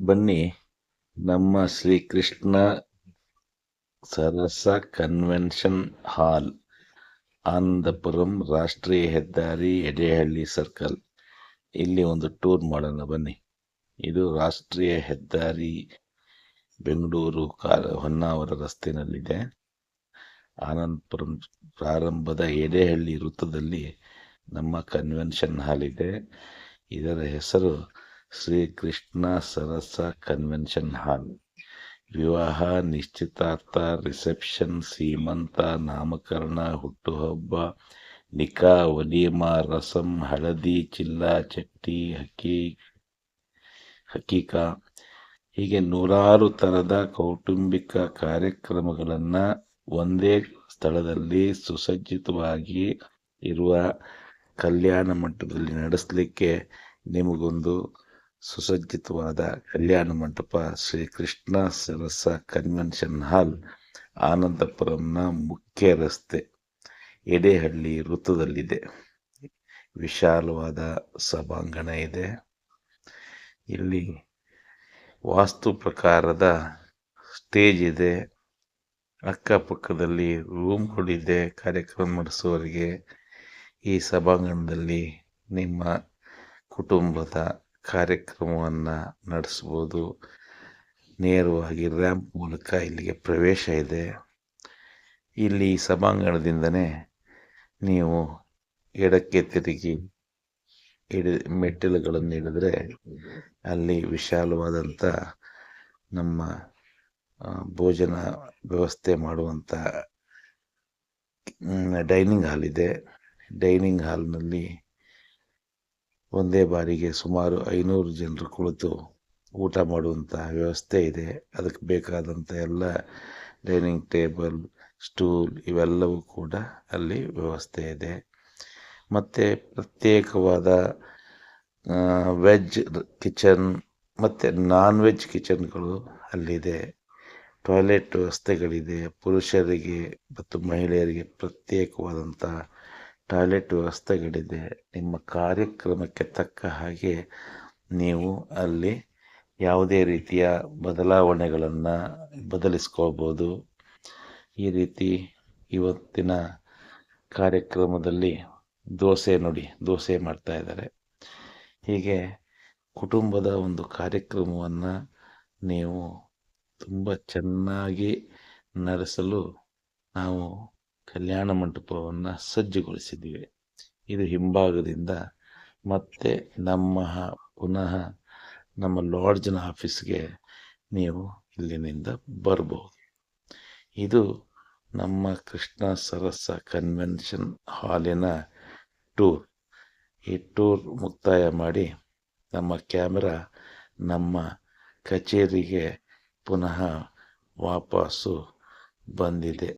ಬನ್ನಿ. ನಮ್ಮ ಶ್ರೀಕೃಷ್ಣ ಸರಸ ಕನ್ವೆನ್ಷನ್ ಹಾಲ್, ಆನಂದಪುರಂ ರಾಷ್ಟ್ರೀಯ ಹೆದ್ದಾರಿ ಎಡೆಹಳ್ಳಿ ಸರ್ಕಲ್. ಇಲ್ಲಿ ಒಂದು ಟೂರ್ ಮಾಡೋಣ, ಬನ್ನಿ. ಇದು ರಾಷ್ಟ್ರೀಯ ಹೆದ್ದಾರಿ, ಬೆಂಗಳೂರು ಕಾರ ಹೊನ್ನಾವರ ರಸ್ತೆಯಲ್ಲಿದೆ ಆನಂದಪುರಂ ಪ್ರಾರಂಭದ ಎಡೆಹಳ್ಳಿ ವೃತ್ತದಲ್ಲಿ ನಮ್ಮ ಕನ್ವೆನ್ಷನ್ ಹಾಲ್ ಇದೆ. ಇದರ ಹೆಸರು ಶ್ರೀ ಕೃಷ್ಣ ಸರಸ ಕನ್ವೆನ್ಷನ್ ಹಾಲ್. ವಿವಾಹ, ನಿಶ್ಚಿತಾರ್ಥ, ರಿಸೆಪ್ಷನ್, ಸೀಮಂತ, ನಾಮಕರಣ, ಹುಟ್ಟುಹಬ್ಬ, ನಿಕಾ ವಲೀಮಾ ರಸಂ, ಹಳದಿ, ಚಿಲ್ಲ ಚಟ್ಟಿ ಹಕ್ಕಿ ಹಕೀಕಾ ಹೀಗೆ ನೂರಾರು ಥರದ ಕೌಟುಂಬಿಕ ಕಾರ್ಯಕ್ರಮಗಳನ್ನು ಒಂದೇ ಸ್ಥಳದಲ್ಲಿ ಸುಸಜ್ಜಿತವಾಗಿ ಇರುವ ಕಲ್ಯಾಣ ಮಟ್ಟದಲ್ಲಿ ನಡೆಸಲಿಕ್ಕೆ ನಿಮಗೊಂದು ಸುಸಜ್ಜಿತವಾದ ಕಲ್ಯಾಣ ಮಂಟಪ ಶ್ರೀ ಕೃಷ್ಣ ಸರಸ ಕನ್ವೆನ್ಷನ್ ಹಾಲ್ ಆನಂದಪುರಂನ ಮುಖ್ಯ ರಸ್ತೆ ಎಡೆಹಳ್ಳಿ ವೃತ್ತದಲ್ಲಿದೆ. ವಿಶಾಲವಾದ ಸಭಾಂಗಣ ಇದೆ. ಇಲ್ಲಿ ವಾಸ್ತು ಪ್ರಕಾರದ ಸ್ಟೇಜ್ ಇದೆ. ಅಕ್ಕಪಕ್ಕದಲ್ಲಿ ರೂಮ್ಗಳಿದೆ ಕಾರ್ಯಕ್ರಮ ನಡೆಸುವವರಿಗೆ ಈ ಸಭಾಂಗಣದಲ್ಲಿ ನಿಮ್ಮ ಕುಟುಂಬದ ಕಾರ್ಯಕ್ರಮವನ್ನು ನಡೆಸ್ಬೋದು. ನೇರವಾಗಿ ರ್ಯಾಂಪ್ ಮೂಲಕ ಇಲ್ಲಿಗೆ ಪ್ರವೇಶ ಇದೆ. ಇಲ್ಲಿ ಸಭಾಂಗಣದಿಂದನೇ ನೀವು ಎಡಕ್ಕೆ ತಿರುಗಿ ಇಡಿ ಮೆಟ್ಟಿಲುಗಳನ್ನು ಹಿಡಿದ್ರೆ ಅಲ್ಲಿ ವಿಶಾಲವಾದಂಥ ನಮ್ಮ ಭೋಜನ ವ್ಯವಸ್ಥೆ ಮಾಡುವಂಥ ಡೈನಿಂಗ್ ಹಾಲ್ ಇದೆ. ಡೈನಿಂಗ್ ಹಾಲ್ನಲ್ಲಿ ಒಂದೇ ಬಾರಿಗೆ ಸುಮಾರು ಐನೂರು ಜನರು ಕುಳಿತು ಊಟ ಮಾಡುವಂಥ ವ್ಯವಸ್ಥೆ ಇದೆ. ಅದಕ್ಕೆ ಬೇಕಾದಂಥ ಎಲ್ಲ ಡೈನಿಂಗ್ ಟೇಬಲ್, ಸ್ಟೂಲ್ ಇವೆಲ್ಲವೂ ಕೂಡ ಅಲ್ಲಿ ವ್ಯವಸ್ಥೆ ಇದೆ. ಮತ್ತು ಪ್ರತ್ಯೇಕವಾದ ವೆಜ್ ಕಿಚನ್ ಮತ್ತು ನಾನ್ ವೆಜ್ ಕಿಚನ್ಗಳು ಅಲ್ಲಿದೆ. ಟಾಯ್ಲೆಟ್ ವ್ಯವಸ್ಥೆಗಳಿದೆ. ಪುರುಷರಿಗೆ ಮತ್ತು ಮಹಿಳೆಯರಿಗೆ ಪ್ರತ್ಯೇಕವಾದಂಥ ಟಾಯ್ಲೆಟ್ ವ್ಯವಸ್ಥೆಗಳಿದೆ. ನಿಮ್ಮ ಕಾರ್ಯಕ್ರಮಕ್ಕೆ ತಕ್ಕ ಹಾಗೆ ನೀವು ಅಲ್ಲಿ ಯಾವುದೇ ರೀತಿಯ ಬದಲಾವಣೆಗಳನ್ನು ಬದಲಿಸ್ಕೋಬೋದು ಈ ರೀತಿ ಇವತ್ತಿನ ಕಾರ್ಯಕ್ರಮದಲ್ಲಿ ದೋಸೆ ನೋಡಿ, ದೋಸೆ ಮಾಡ್ತಾ ಇದ್ದಾರೆ. ಹೀಗೆ ಕುಟುಂಬದ ಒಂದು ಕಾರ್ಯಕ್ರಮವನ್ನು ನೀವು ತುಂಬ ಚೆನ್ನಾಗಿ ನಡೆಸಲು ನಾವು ಕಲ್ಯಾಣ ಮಂಟಪವನ್ನು ಸಜ್ಜುಗೊಳಿಸಿದ್ದೀವಿ. ಇದು ಹಿಂಭಾಗದಿಂದ ಮತ್ತೆ ನಮ್ಮ ಪುನಃ ನಮ್ಮ ಲಾಡ್ಜ್ನ ಆಫೀಸ್ಗೆ ನೀವು ಇಲ್ಲಿನಿಂದ ಬರ್ಬೋದು. ಇದು ನಮ್ಮ ಕೃಷ್ಣ ಸರಸ ಕನ್ವೆನ್ಷನ್ ಹಾಲಿನ ಟೂರ್. ಈ ಟೂರ್ ಮುಕ್ತಾಯ ಮಾಡಿ ನಮ್ಮ ಕ್ಯಾಮ್ರಾ ನಮ್ಮ ಕಚೇರಿಗೆ ಪುನಃ ವಾಪಸ್ಸು ಬಂದಿದೆ.